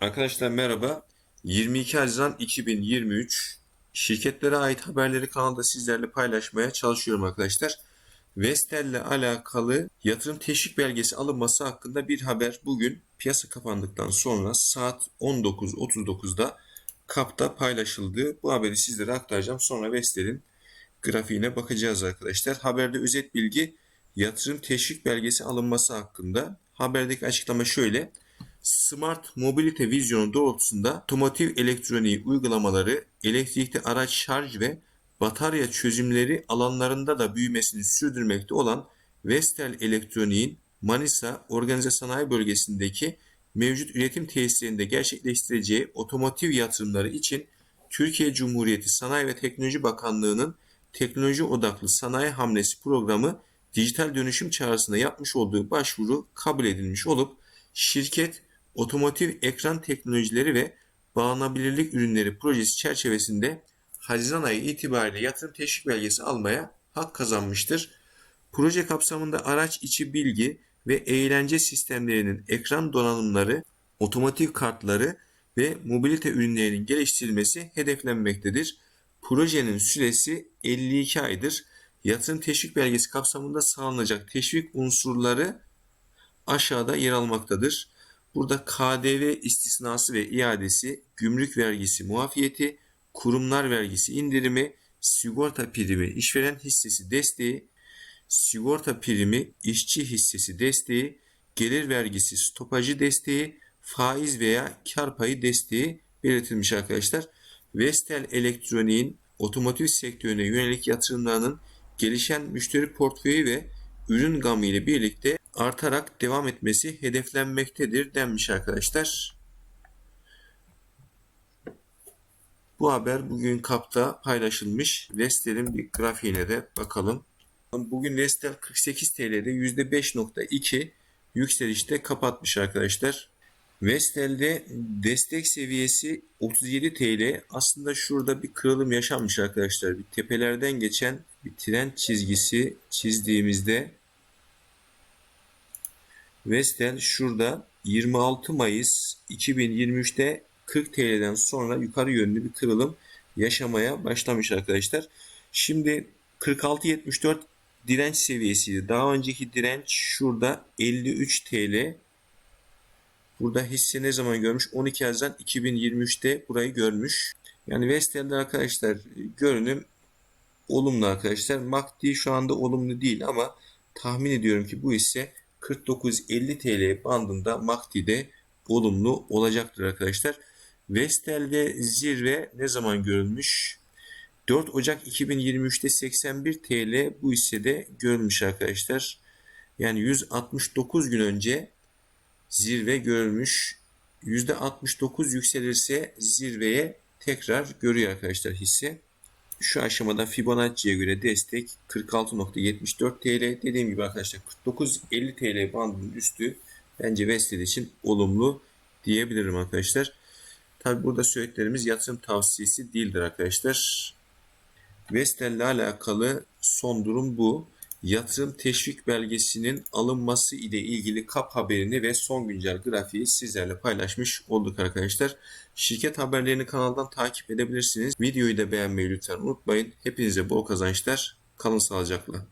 Arkadaşlar merhaba. 22 Haziran 2023 şirketlere ait haberleri kanalda sizlerle paylaşmaya çalışıyorum arkadaşlar. Vestel ile alakalı yatırım teşvik belgesi alınması hakkında bir haber bugün piyasa kapandıktan sonra saat 19.39'da KAP'ta paylaşıldı. Bu haberi sizlere aktaracağım. Sonra Vestel'in grafiğine bakacağız arkadaşlar. Haberde özet bilgi yatırım teşvik belgesi alınması hakkında. Haberdeki açıklama şöyle. Smart mobilite vizyonu doğrultusunda otomotiv elektroniği uygulamaları, elektrikli araç şarj ve batarya çözümleri alanlarında da büyümesini sürdürmekte olan Vestel Elektronik'in Manisa Organize Sanayi Bölgesi'ndeki mevcut üretim tesislerinde gerçekleştireceği otomotiv yatırımları için Türkiye Cumhuriyeti Sanayi ve Teknoloji Bakanlığı'nın teknoloji odaklı sanayi hamlesi programı dijital dönüşüm çağrısında yapmış olduğu başvuru kabul edilmiş olup şirket otomotiv ekran teknolojileri ve bağlanabilirlik ürünleri projesi çerçevesinde Haziran ayı itibariyle yatırım teşvik belgesi almaya hak kazanmıştır. Proje kapsamında araç içi bilgi ve eğlence sistemlerinin ekran donanımları, otomotiv kartları ve mobilite ürünlerinin geliştirilmesi hedeflenmektedir. Projenin süresi 52 aydır. Yatırım teşvik belgesi kapsamında sağlanacak teşvik unsurları aşağıda yer almaktadır. Burada KDV istisnası ve iadesi, gümrük vergisi muafiyeti, kurumlar vergisi indirimi, sigorta primi, işveren hissesi desteği, sigorta primi, işçi hissesi desteği, gelir vergisi stopajı desteği, faiz veya kar payı desteği belirtilmiş arkadaşlar. Vestel Elektronik'in otomotiv sektörüne yönelik yatırımlarının gelişen müşteri portföyü ve ürün gamı ile birlikte artarak devam etmesi hedeflenmektedir denmiş arkadaşlar. Bu haber bugün kapta paylaşılmış. Vestel'in bir grafiğine de bakalım. Bugün Vestel 48 TL'de %5.2 yükselişte kapatmış arkadaşlar. Vestel'de destek seviyesi 37 TL. Aslında şurada bir kırılım yaşanmış arkadaşlar. Bir tepelerden geçen bir trend çizgisi çizdiğimizde Vestel şurada 26 Mayıs 2023'te 40 TL'den sonra yukarı yönlü bir kırılım yaşamaya başlamış arkadaşlar. Şimdi 46.74 direnç seviyesiydi. Daha önceki direnç şurada 53 TL. Burada hisse ne zaman görmüş? 12 Haziran 2023'te burayı görmüş. Yani Vestel'de arkadaşlar görünüm olumlu arkadaşlar. MACD şu anda olumlu değil ama tahmin ediyorum ki bu hisse 49-50 TL bandında MACD'de olumlu olacaktır arkadaşlar. Vestel'de zirve ne zaman görülmüş? 4 Ocak 2023'te 81 TL bu hissede görülmüş arkadaşlar. Yani 169 gün önce zirve görülmüş. %69 yükselirse zirveye tekrar görüyor arkadaşlar hisse. Şu aşamada Fibonacci'ye göre destek 46.74 TL. Dediğim gibi arkadaşlar 49.50 TL bandının üstü bence Vestel için olumlu diyebilirim arkadaşlar. Tabi burada söylediklerimiz yatırım tavsiyesi değildir arkadaşlar. Vestel ile alakalı son durum bu. Yatırım teşvik belgesinin alınması ile ilgili kap haberini ve son güncel grafiği sizlerle paylaşmış olduk arkadaşlar. Şirket haberlerini kanaldan takip edebilirsiniz. Videoyu da beğenmeyi lütfen unutmayın. Hepinize bol kazançlar. Kalın sağlıcakla.